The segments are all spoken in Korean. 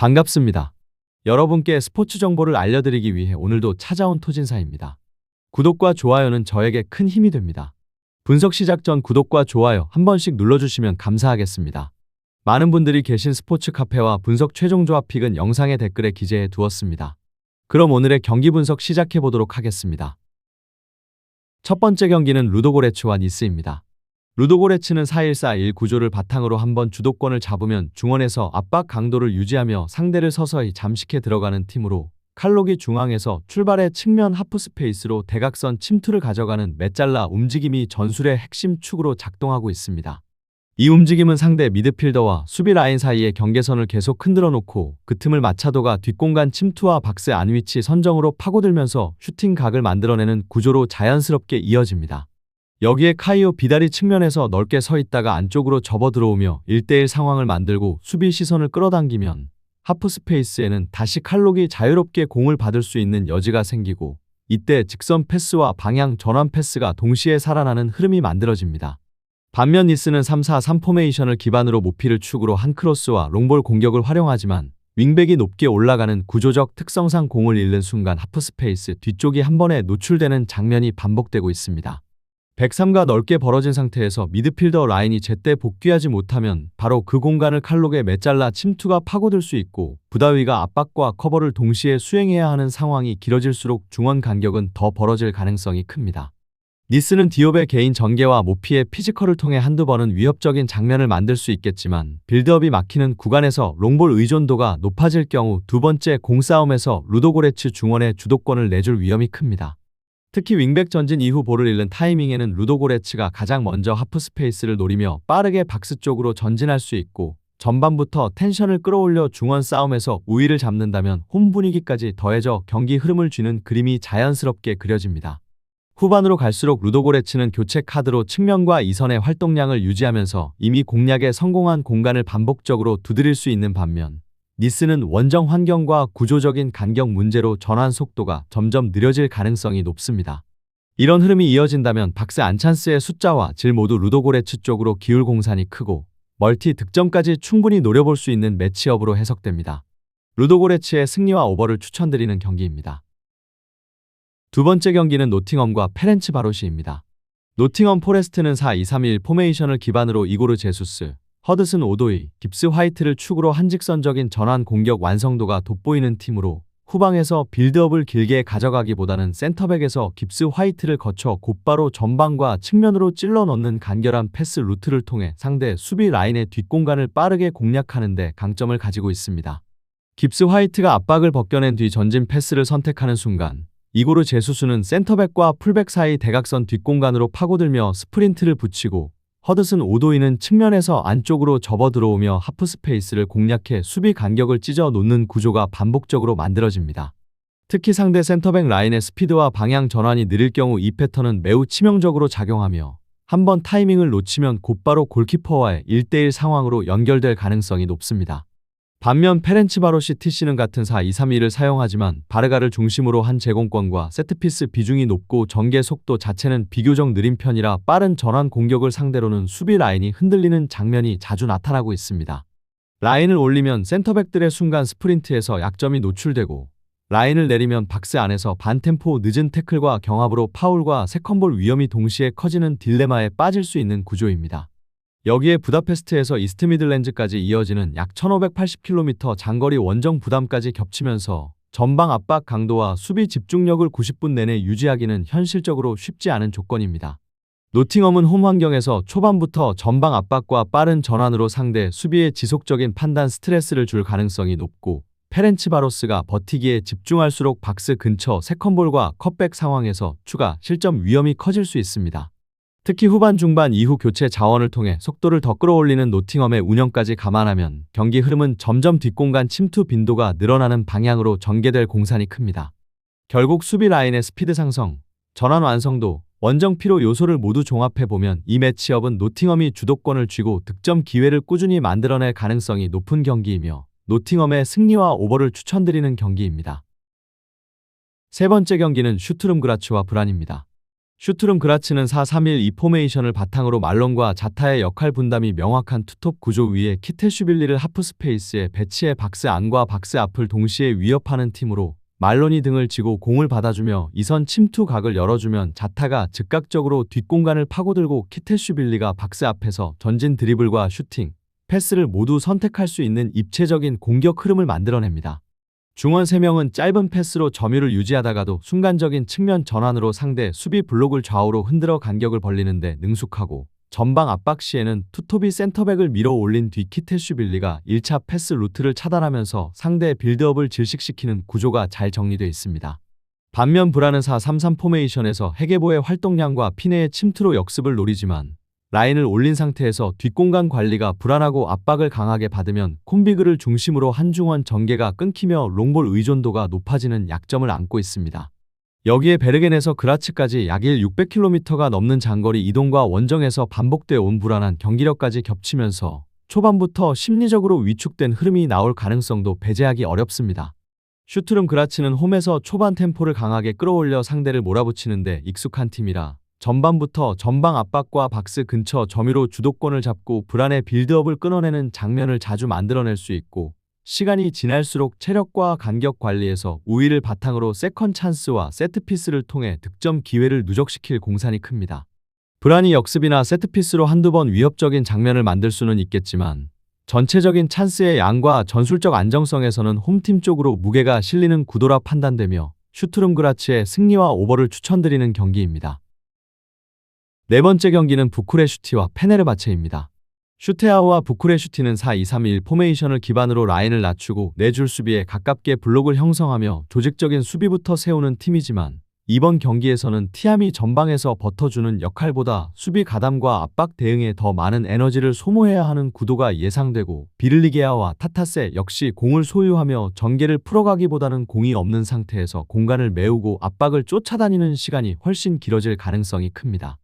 반갑습니다. 여러분께 스포츠 정보를 알려드리기 위해 오늘도 찾아온 토진사입니다. 구독과 좋아요는 저에게 큰 힘이 됩니다. 분석 시작 전 구독과 좋아요 한 번씩 눌러주시면 감사하겠습니다. 많은 분들이 계신 스포츠 카페와 분석 최종 조합 픽은 영상의 댓글에 기재해 두었습니다. 그럼 오늘의 경기 분석 시작해 보도록 하겠습니다. 첫 번째 경기는 루도고레츠와 니스입니다. 루도고레츠는 4-1-4-1 구조를 바탕으로 한번 주도권을 잡으면 중원에서 압박 강도를 유지하며 상대를 서서히 잠식해 들어가는 팀으로 칼록이 중앙에서 출발해 측면 하프 스페이스로 대각선 침투를 가져가는 메잘라 움직임이 전술의 핵심 축으로 작동하고 있습니다. 이 움직임은 상대 미드필더와 수비 라인 사이의 경계선을 계속 흔들어 놓고 그 틈을 마차도가 뒷공간 침투와 박스 안 위치 선정으로 파고들면서 슈팅 각을 만들어내는 구조로 자연스럽게 이어집니다. 여기에 카이오 비다리 측면에서 넓게 서 있다가 안쪽으로 접어 들어오며 1대1 상황을 만들고 수비 시선을 끌어당기면 하프 스페이스에는 다시 칼록이 자유롭게 공을 받을 수 있는 여지가 생기고 이때 직선 패스와 방향 전환 패스가 동시에 살아나는 흐름이 만들어집니다. 반면 니스는 3-4-3 포메이션을 기반으로 모피를 축으로 한 크로스와 롱볼 공격을 활용하지만 윙백이 높게 올라가는 구조적 특성상 공을 잃는 순간 하프 스페이스 뒤쪽이 한 번에 노출되는 장면이 반복되고 있습니다. 103가 넓게 벌어진 상태에서 미드필더 라인이 제때 복귀하지 못하면 바로 그 공간을 칼록에 매잘라 침투가 파고들 수 있고 부다위가 압박과 커버를 동시에 수행해야 하는 상황이 길어질수록 중원 간격은 더 벌어질 가능성이 큽니다. 니스는 디옵의 개인 전개와 모피의 피지컬을 통해 한두 번은 위협적인 장면을 만들 수 있겠지만 빌드업이 막히는 구간에서 롱볼 의존도가 높아질 경우 두 번째 공싸움에서 루도고레츠 중원의 주도권을 내줄 위험이 큽니다. 특히 윙백 전진 이후 볼을 잃는 타이밍에는 루도고레츠가 가장 먼저 하프 스페이스를 노리며 빠르게 박스 쪽으로 전진할 수 있고 전반부터 텐션을 끌어올려 중원 싸움에서 우위를 잡는다면 홈 분위기까지 더해져 경기 흐름을 쥐는 그림이 자연스럽게 그려집니다. 후반으로 갈수록 루도고레츠는 교체 카드로 측면과 이선의 활동량을 유지하면서 이미 공략에 성공한 공간을 반복적으로 두드릴 수 있는 반면 니스는 원정 환경과 구조적인 간격 문제로 전환 속도가 점점 느려질 가능성이 높습니다. 이런 흐름이 이어진다면 박스 안찬스의 숫자와 질 모두 루도고레츠 쪽으로 기울 공산이 크고 멀티 득점까지 충분히 노려볼 수 있는 매치업으로 해석됩니다. 루도고레츠의 승리와 오버를 추천드리는 경기입니다. 두 번째 경기는 노팅엄과 페렌츠 바로시입니다. 노팅엄 포레스트는 4-2-3-1 포메이션을 기반으로 이고르 제수스, 허드슨 오도이, 깁스 화이트를 축으로 한 직선적인 전환 공격 완성도가 돋보이는 팀으로 후방에서 빌드업을 길게 가져가기보다는 센터백에서 깁스 화이트를 거쳐 곧바로 전방과 측면으로 찔러 넣는 간결한 패스 루트를 통해 상대 수비 라인의 뒷공간을 빠르게 공략하는 데 강점을 가지고 있습니다. 깁스 화이트가 압박을 벗겨낸 뒤 전진 패스를 선택하는 순간 이고르 제수스는 센터백과 풀백 사이 대각선 뒷공간으로 파고들며 스프린트를 붙이고 허드슨 오도이는 측면에서 안쪽으로 접어 들어오며 하프 스페이스를 공략해 수비 간격을 찢어 놓는 구조가 반복적으로 만들어집니다. 특히 상대 센터백 라인의 스피드와 방향 전환이 느릴 경우 이 패턴은 매우 치명적으로 작용하며 한 번 타이밍을 놓치면 곧바로 골키퍼와의 1대1 상황으로 연결될 가능성이 높습니다. 반면 페렌츠 바로시 TC는 같은 4-2-3-1을 사용하지만 바르가를 중심으로 한 제공권과 세트피스 비중이 높고 전개 속도 자체는 비교적 느린 편이라 빠른 전환 공격을 상대로는 수비 라인이 흔들리는 장면이 자주 나타나고 있습니다. 라인을 올리면 센터백들의 순간 스프린트에서 약점이 노출되고 라인을 내리면 박스 안에서 반템포 늦은 태클과 경합으로 파울과 세컨볼 위험이 동시에 커지는 딜레마에 빠질 수 있는 구조입니다. 여기에 부다페스트에서 이스트 미들랜드까지 이어지는 약 1580km 장거리 원정 부담까지 겹치면서 전방 압박 강도와 수비 집중력을 90분 내내 유지하기는 현실적으로 쉽지 않은 조건입니다. 노팅엄은 홈 환경에서 초반부터 전방 압박과 빠른 전환으로 상대 수비에 지속적인 판단 스트레스를 줄 가능성이 높고 페렌츠 바로스가 버티기에 집중할수록 박스 근처 세컨볼과 컷백 상황에서 추가 실점 위험이 커질 수 있습니다. 특히 후반 중반 이후 교체 자원을 통해 속도를 더 끌어올리는 노팅엄의 운영까지 감안하면 경기 흐름은 점점 뒷공간 침투 빈도가 늘어나는 방향으로 전개될 공산이 큽니다. 결국 수비 라인의 스피드 상승, 전환 완성도, 원정 피로 요소를 모두 종합해보면 이 매치업은 노팅엄이 주도권을 쥐고 득점 기회를 꾸준히 만들어낼 가능성이 높은 경기이며 노팅엄의 승리와 오버를 추천드리는 경기입니다. 세 번째 경기는 슈트룸 그라츠와 브란입니다. 슈트룸 그라츠는 4-3-1-2 포메이션을 바탕으로 말론과 자타의 역할 분담이 명확한 투톱 구조 위에 키테슈빌리를 하프 스페이스에 배치해 박스 안과 박스 앞을 동시에 위협하는 팀으로 말론이 등을 지고 공을 받아주며 이선 침투 각을 열어주면 자타가 즉각적으로 뒷공간을 파고들고 키테슈빌리가 박스 앞에서 전진 드리블과 슈팅, 패스를 모두 선택할 수 있는 입체적인 공격 흐름을 만들어냅니다. 중원 3명은 짧은 패스로 점유를 유지하다가도 순간적인 측면 전환으로 상대 수비 블록을 좌우로 흔들어 간격을 벌리는데 능숙하고 전방 압박 시에는 투톱이 센터백을 밀어 올린 뒤 키테슈빌리가 1차 패스 루트를 차단하면서 상대의 빌드업을 질식시키는 구조가 잘 정리되어 있습니다. 반면 브라는 4-3-3 포메이션에서 헤게보의 활동량과 피네의 침투로 역습을 노리지만 라인을 올린 상태에서 뒷공간 관리가 불안하고 압박을 강하게 받으면 콤비그를 중심으로 한중원 전개가 끊기며 롱볼 의존도가 높아지는 약점을 안고 있습니다. 여기에 베르겐에서 그라츠까지 약1 600km가 넘는 장거리 이동과 원정에서 반복되어 온 불안한 경기력까지 겹치면서 초반부터 심리적으로 위축된 흐름이 나올 가능성도 배제하기 어렵습니다. 슈트룸 그라츠는 홈에서 초반 템포를 강하게 끌어올려 상대를 몰아붙이는데 익숙한 팀이라 전반부터 전방 압박과 박스 근처 점유로 주도권을 잡고 불안의 빌드업을 끊어내는 장면을 자주 만들어낼 수 있고 시간이 지날수록 체력과 간격 관리에서 우위를 바탕으로 세컨 찬스와 세트피스를 통해 득점 기회를 누적시킬 공산이 큽니다. 불안이 역습이나 세트피스로 한두 번 위협적인 장면을 만들 수는 있겠지만 전체적인 찬스의 양과 전술적 안정성에서는 홈팀 쪽으로 무게가 실리는 구도라 판단되며 슈트룸 그라츠의 승리와 오버를 추천드리는 경기입니다. 네 번째 경기는 부쿠레슈티와 페네르바체입니다. 슈테아우와 부쿠레슈티는 4-2-3-1 포메이션을 기반으로 라인을 낮추고 내줄 수비에 가깝게 블록을 형성하며 조직적인 수비부터 세우는 팀이지만 이번 경기에서는 티암이 전방에서 버텨주는 역할보다 수비 가담과 압박 대응에 더 많은 에너지를 소모해야 하는 구도가 예상되고 비를리게아와 타타세 역시 공을 소유하며 전개를 풀어가기보다는 공이 없는 상태에서 공간을 메우고 압박을 쫓아다니는 시간이 훨씬 길어질 가능성이 큽니다.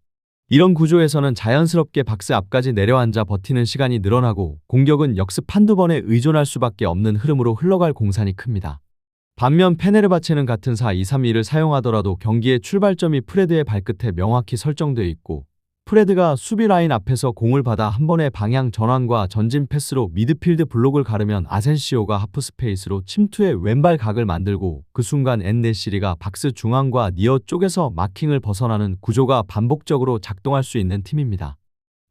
이런 구조에서는 자연스럽게 박스 앞까지 내려앉아 버티는 시간이 늘어나고 공격은 역습 한두 번에 의존할 수밖에 없는 흐름으로 흘러갈 공산이 큽니다. 반면 페네르바체는 같은 4-2-3-2를 사용하더라도 경기의 출발점이 프레드의 발끝에 명확히 설정되어 있고 프레드가 수비 라인 앞에서 공을 받아 한 번의 방향 전환과 전진 패스로 미드필드 블록을 가르면 아센시오가 하프 스페이스로 침투의 왼발 각을 만들고 그 순간 엔네시리가 박스 중앙과 니어 쪽에서 마킹을 벗어나는 구조가 반복적으로 작동할 수 있는 팀입니다.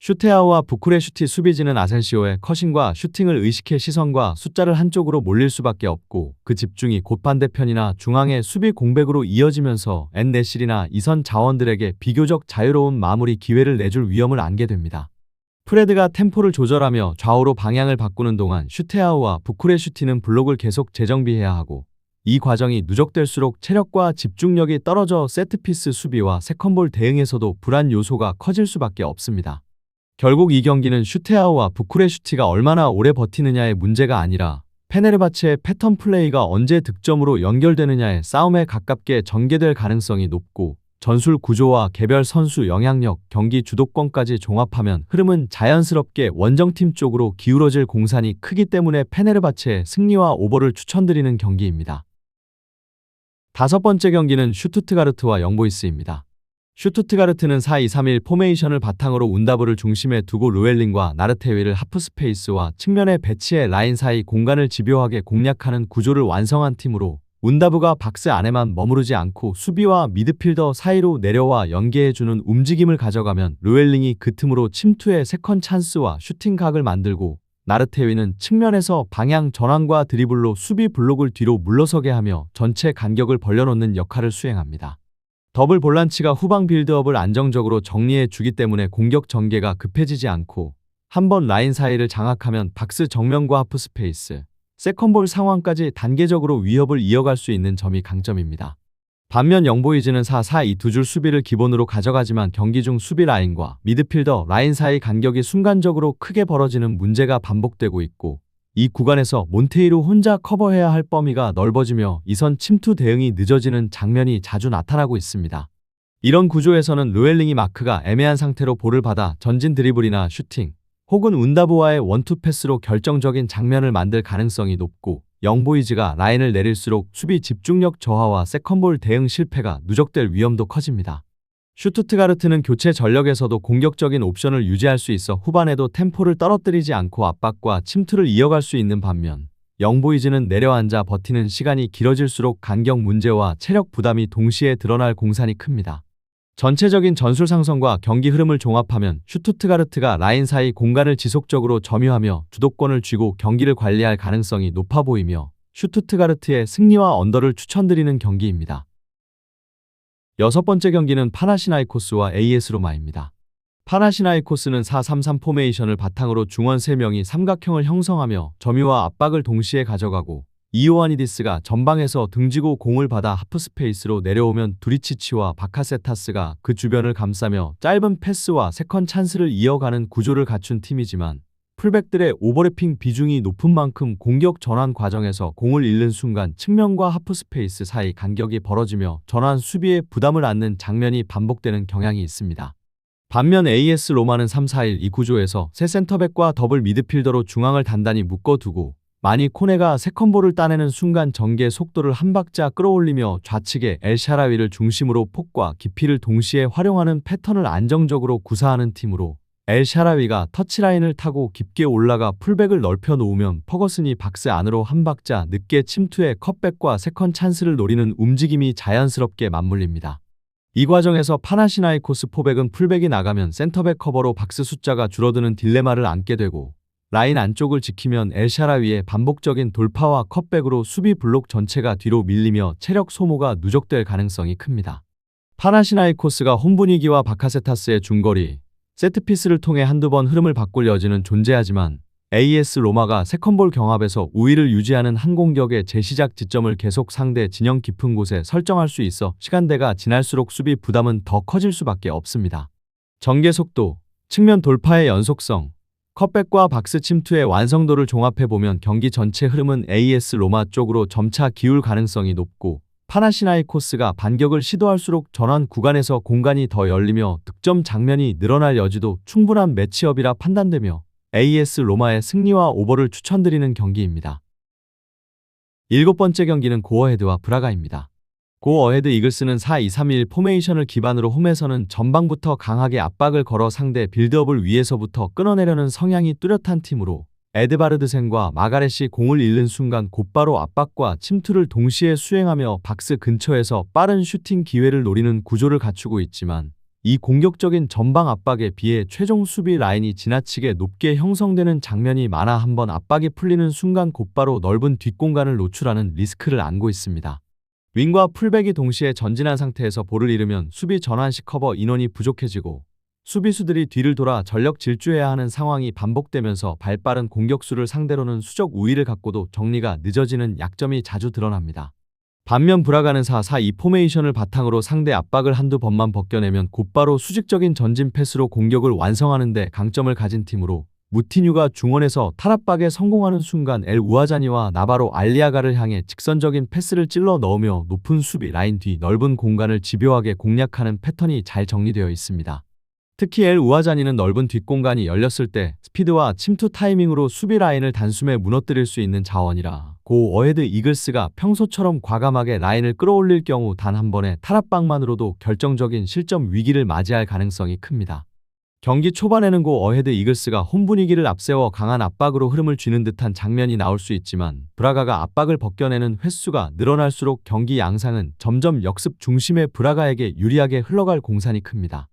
슈테아우와 부쿠레슈티 수비진은 아센시오의 커싱과 슈팅을 의식해 시선과 숫자를 한쪽으로 몰릴 수밖에 없고 그 집중이 곧 반대편이나 중앙의 수비 공백으로 이어지면서 엔네실이나 이선 자원들에게 비교적 자유로운 마무리 기회를 내줄 위험을 안게 됩니다. 프레드가 템포를 조절하며 좌우로 방향을 바꾸는 동안 슈테아우와 부쿠레슈티는 블록을 계속 재정비해야 하고 이 과정이 누적될수록 체력과 집중력이 떨어져 세트피스 수비와 세컨볼 대응에서도 불안 요소가 커질 수밖에 없습니다. 결국 이 경기는 슈테아우와 부쿠레슈티가 얼마나 오래 버티느냐의 문제가 아니라 페네르바체의 패턴 플레이가 언제 득점으로 연결되느냐의 싸움에 가깝게 전개될 가능성이 높고 전술 구조와 개별 선수 영향력, 경기 주도권까지 종합하면 흐름은 자연스럽게 원정팀 쪽으로 기울어질 공산이 크기 때문에 페네르바체의 승리와 오버를 추천드리는 경기입니다. 다섯 번째 경기는 슈투트가르트와 영보이스입니다. 슈투트가르트는 4-2-3-1 포메이션을 바탕으로 운다브를 중심에 두고 루엘링과 나르테위를 하프 스페이스와 측면에 배치해 라인 사이 공간을 집요하게 공략하는 구조를 완성한 팀으로 운다브가 박스 안에만 머무르지 않고 수비와 미드필더 사이로 내려와 연계해주는 움직임을 가져가면 루엘링이 그 틈으로 침투의 세컨 찬스와 슈팅 각을 만들고 나르테위는 측면에서 방향 전환과 드리블로 수비 블록을 뒤로 물러서게 하며 전체 간격을 벌려놓는 역할을 수행합니다. 더블 볼란치가 후방 빌드업을 안정적으로 정리해 주기 때문에 공격 전개가 급해지지 않고 한 번 라인 사이를 장악하면 박스 정면과 하프 스페이스, 세컨볼 상황까지 단계적으로 위협을 이어갈 수 있는 점이 강점입니다. 반면 영보이즈는 4-4-2 두 줄 수비를 기본으로 가져가지만 경기 중 수비 라인과 미드필더 라인 사이 간격이 순간적으로 크게 벌어지는 문제가 반복되고 있고 이 구간에서 몬테이로 혼자 커버해야 할 범위가 넓어지며 이선 침투 대응이 늦어지는 장면이 자주 나타나고 있습니다. 이런 구조에서는 루엘링이 마크가 애매한 상태로 볼을 받아 전진 드리블이나 슈팅, 혹은 운다보와의 원투 패스로 결정적인 장면을 만들 가능성이 높고 영보이즈가 라인을 내릴수록 수비 집중력 저하와 세컨볼 대응 실패가 누적될 위험도 커집니다. 슈투트가르트는 교체 전력에서도 공격적인 옵션을 유지할 수 있어 후반에도 템포를 떨어뜨리지 않고 압박과 침투를 이어갈 수 있는 반면 영보이즈는 내려앉아 버티는 시간이 길어질수록 간격 문제와 체력 부담이 동시에 드러날 공산이 큽니다. 전체적인 전술 상성과 경기 흐름을 종합하면 슈투트가르트가 라인 사이 공간을 지속적으로 점유하며 주도권을 쥐고 경기를 관리할 가능성이 높아 보이며 슈투트가르트의 승리와 언더를 추천드리는 경기입니다. 여섯 번째 경기는 파나시나이코스와 AS 로마입니다. 파나시나이코스는 4-3-3 포메이션을 바탕으로 중원 3명이 삼각형을 형성하며 점유와 압박을 동시에 가져가고 이오아니디스가 전방에서 등지고 공을 받아 하프스페이스로 내려오면 두리치치와 바카세타스가 그 주변을 감싸며 짧은 패스와 세컨 찬스를 이어가는 구조를 갖춘 팀이지만 풀백들의 오버래핑 비중이 높은 만큼 공격 전환 과정에서 공을 잃는 순간 측면과 하프스페이스 사이 간격이 벌어지며 전환 수비에 부담을 안는 장면이 반복되는 경향이 있습니다. 반면 AS 로마는 3-4-1 이 구조에서 새 센터백과 더블 미드필더로 중앙을 단단히 묶어두고 마니 코네가 세컨볼을 따내는 순간 전개 속도를 한 박자 끌어올리며 좌측에 엘샤라위를 중심으로 폭과 깊이를 동시에 활용하는 패턴을 안정적으로 구사하는 팀으로 엘샤라위가 터치라인을 타고 깊게 올라가 풀백을 넓혀 놓으면 퍼거슨이 박스 안으로 한 박자 늦게 침투해 컷백과 세컨 찬스를 노리는 움직임이 자연스럽게 맞물립니다. 이 과정에서 파나시나이코스 포백은 풀백이 나가면 센터백 커버로 박스 숫자가 줄어드는 딜레마를 안게 되고 라인 안쪽을 지키면 엘샤라위의 반복적인 돌파와 컷백으로 수비 블록 전체가 뒤로 밀리며 체력 소모가 누적될 가능성이 큽니다. 파나시나이코스가 홈 분위기와 바카세타스의 중거리, 세트피스를 통해 한두 번 흐름을 바꿀 여지는 존재하지만 AS 로마가 세컨볼 경합에서 우위를 유지하는 한 공격의 재시작 지점을 계속 상대 진영 깊은 곳에 설정할 수 있어 시간대가 지날수록 수비 부담은 더 커질 수밖에 없습니다. 전개 속도, 측면 돌파의 연속성, 컷백과 박스 침투의 완성도를 종합해보면 경기 전체 흐름은 AS 로마 쪽으로 점차 기울 가능성이 높고 파나시나이코스가 반격을 시도할수록 전환 구간에서 공간이 더 열리며 득점 장면이 늘어날 여지도 충분한 매치업이라 판단되며 AS 로마의 승리와 오버를 추천드리는 경기입니다. 일곱 번째 경기는 고어헤드와 브라가입니다. 고어헤드 이글스는 4-2-3-1 포메이션을 기반으로 홈에서는 전방부터 강하게 압박을 걸어 상대 빌드업을 위에서부터 끊어내려는 성향이 뚜렷한 팀으로 에드바르드센과 마가렛이 공을 잃는 순간 곧바로 압박과 침투를 동시에 수행하며 박스 근처에서 빠른 슈팅 기회를 노리는 구조를 갖추고 있지만 이 공격적인 전방 압박에 비해 최종 수비 라인이 지나치게 높게 형성되는 장면이 많아 한번 압박이 풀리는 순간 곧바로 넓은 뒷공간을 노출하는 리스크를 안고 있습니다. 윙과 풀백이 동시에 전진한 상태에서 볼을 잃으면 수비 전환 시 커버 인원이 부족해지고 수비수들이 뒤를 돌아 전력 질주해야 하는 상황이 반복되면서 발빠른 공격수를 상대로는 수적 우위를 갖고도 정리가 늦어지는 약점이 자주 드러납니다. 반면 브라가는 4-4-2 포메이션을 바탕으로 상대 압박을 한두 번만 벗겨내면 곧바로 수직적인 전진 패스로 공격을 완성하는 데 강점을 가진 팀으로 무티뉴가 중원에서 탈압박에 성공하는 순간 엘 우아자니와 나바로 알리아가를 향해 직선적인 패스를 찔러 넣으며 높은 수비 라인 뒤 넓은 공간을 집요하게 공략하는 패턴이 잘 정리되어 있습니다. 특히 엘 우아자니는 넓은 뒷공간이 열렸을 때 스피드와 침투 타이밍으로 수비 라인을 단숨에 무너뜨릴 수 있는 자원이라 고 어헤드 이글스가 평소처럼 과감하게 라인을 끌어올릴 경우 단 한 번의 탈압박만으로도 결정적인 실점 위기를 맞이할 가능성이 큽니다. 경기 초반에는 고 어헤드 이글스가 홈 분위기를 앞세워 강한 압박으로 흐름을 쥐는 듯한 장면이 나올 수 있지만 브라가가 압박을 벗겨내는 횟수가 늘어날수록 경기 양상은 점점 역습 중심의 브라가에게 유리하게 흘러갈 공산이 큽니다.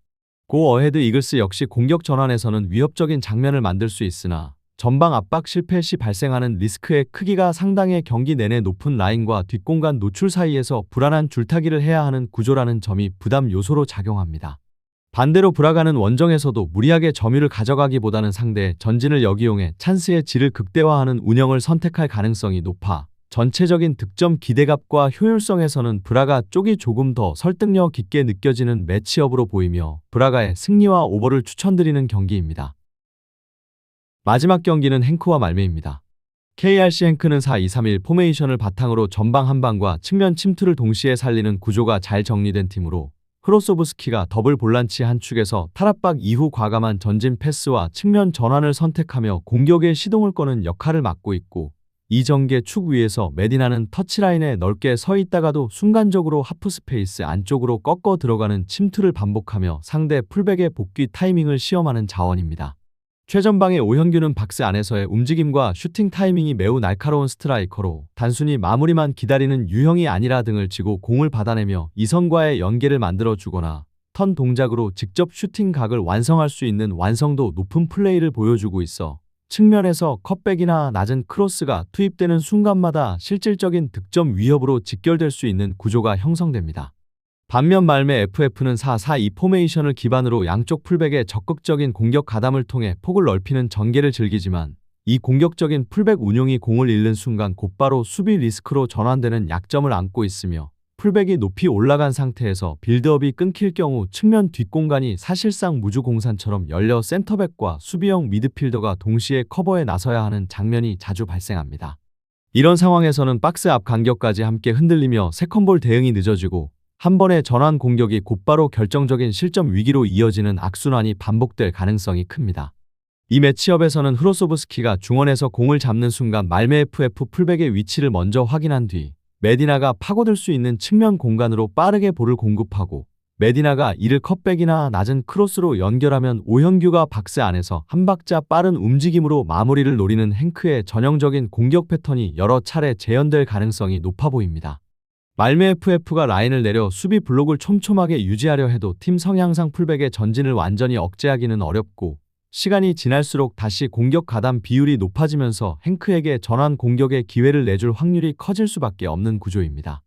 고 어헤드 이글스 역시 공격 전환에서는 위협적인 장면을 만들 수 있으나 전방 압박 실패 시 발생하는 리스크의 크기가 상당해 경기 내내 높은 라인과 뒷공간 노출 사이에서 불안한 줄타기를 해야 하는 구조라는 점이 부담 요소로 작용합니다. 반대로 브라가는 원정에서도 무리하게 점유를 가져가기보다는 상대의 전진을 역이용해 찬스의 질을 극대화하는 운영을 선택할 가능성이 높아 전체적인 득점 기대값과 효율성에서는 브라가 쪽이 조금 더 설득력 있게 느껴지는 매치업으로 보이며 브라가의 승리와 오버를 추천드리는 경기입니다. 마지막 경기는 행크와 말메입니다. KRC 행크는 4-2-3-1 포메이션을 바탕으로 전방 한방과 측면 침투를 동시에 살리는 구조가 잘 정리된 팀으로 크로소브스키가 더블 볼란치 한 축에서 탈압박 이후 과감한 전진 패스와 측면 전환을 선택하며 공격의 시동을 거는 역할을 맡고 있고 이 전개 축 위에서 메디나는 터치라인에 넓게 서 있다가도 순간적으로 하프 스페이스 안쪽으로 꺾어 들어가는 침투를 반복하며 상대 풀백의 복귀 타이밍을 시험하는 자원입니다. 최전방의 오현규는 박스 안에서의 움직임과 슈팅 타이밍이 매우 날카로운 스트라이커로 단순히 마무리만 기다리는 유형이 아니라 등을 치고 공을 받아내며 이선과의 연계를 만들어 주거나 턴 동작으로 직접 슈팅 각을 완성할 수 있는 완성도 높은 플레이를 보여주고 있어 측면에서 컷백이나 낮은 크로스가 투입되는 순간마다 실질적인 득점 위협으로 직결될 수 있는 구조가 형성됩니다. 반면 말매 FF는 4-4-2 포메이션을 기반으로 양쪽 풀백의 적극적인 공격 가담을 통해 폭을 넓히는 전개를 즐기지만 이 공격적인 풀백 운용이 공을 잃는 순간 곧바로 수비 리스크로 전환되는 약점을 안고 있으며 풀백이 높이 올라간 상태에서 빌드업이 끊길 경우 측면 뒷공간이 사실상 무주공산처럼 열려 센터백과 수비형 미드필더가 동시에 커버에 나서야 하는 장면이 자주 발생합니다. 이런 상황에서는 박스 앞 간격까지 함께 흔들리며 세컨볼 대응이 늦어지고 한 번의 전환 공격이 곧바로 결정적인 실점 위기로 이어지는 악순환이 반복될 가능성이 큽니다. 이 매치업에서는 흐로소브스키가 중원에서 공을 잡는 순간 말메 FF 풀백의 위치를 먼저 확인한 뒤 메디나가 파고들 수 있는 측면 공간으로 빠르게 볼을 공급하고 메디나가 이를 컷백이나 낮은 크로스로 연결하면 오현규가 박스 안에서 한 박자 빠른 움직임으로 마무리를 노리는 행크의 전형적인 공격 패턴이 여러 차례 재현될 가능성이 높아 보입니다. 말메 FF가 라인을 내려 수비 블록을 촘촘하게 유지하려 해도 팀 성향상 풀백의 전진을 완전히 억제하기는 어렵고 시간이 지날수록 다시 공격 가담 비율이 높아지면서 행크에게 전환 공격의 기회를 내줄 확률이 커질 수밖에 없는 구조입니다.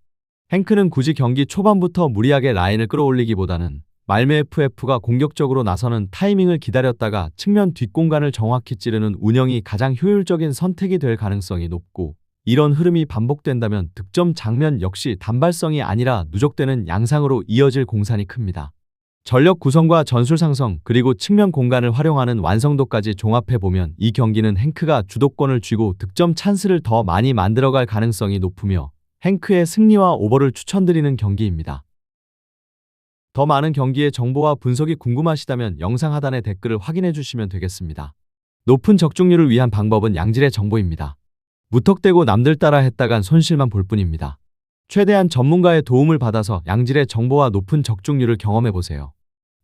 행크는 굳이 경기 초반부터 무리하게 라인을 끌어올리기보다는 말메 FF가 공격적으로 나서는 타이밍을 기다렸다가 측면 뒷공간을 정확히 찌르는 운영이 가장 효율적인 선택이 될 가능성이 높고 이런 흐름이 반복된다면 득점 장면 역시 단발성이 아니라 누적되는 양상으로 이어질 공산이 큽니다. 전력 구성과 전술 상성 그리고 측면 공간을 활용하는 완성도까지 종합해보면 이 경기는 행크가 주도권을 쥐고 득점 찬스를 더 많이 만들어갈 가능성이 높으며 행크의 승리와 오버를 추천드리는 경기입니다. 더 많은 경기의 정보와 분석이 궁금하시다면 영상 하단의 댓글을 확인해 주시면 되겠습니다. 높은 적중률을 위한 방법은 양질의 정보입니다. 무턱대고 남들 따라 했다간 손실만 볼 뿐입니다. 최대한 전문가의 도움을 받아서 양질의 정보와 높은 적중률을 경험해 보세요.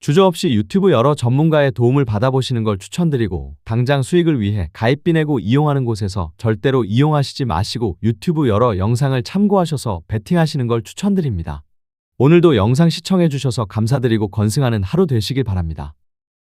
주저없이 유튜브 여러 전문가의 도움을 받아보시는 걸 추천드리고 당장 수익을 위해 가입비 내고 이용하는 곳에서 절대로 이용하시지 마시고 유튜브 여러 영상을 참고하셔서 베팅하시는 걸 추천드립니다. 오늘도 영상 시청해주셔서 감사드리고 건승하는 하루 되시길 바랍니다.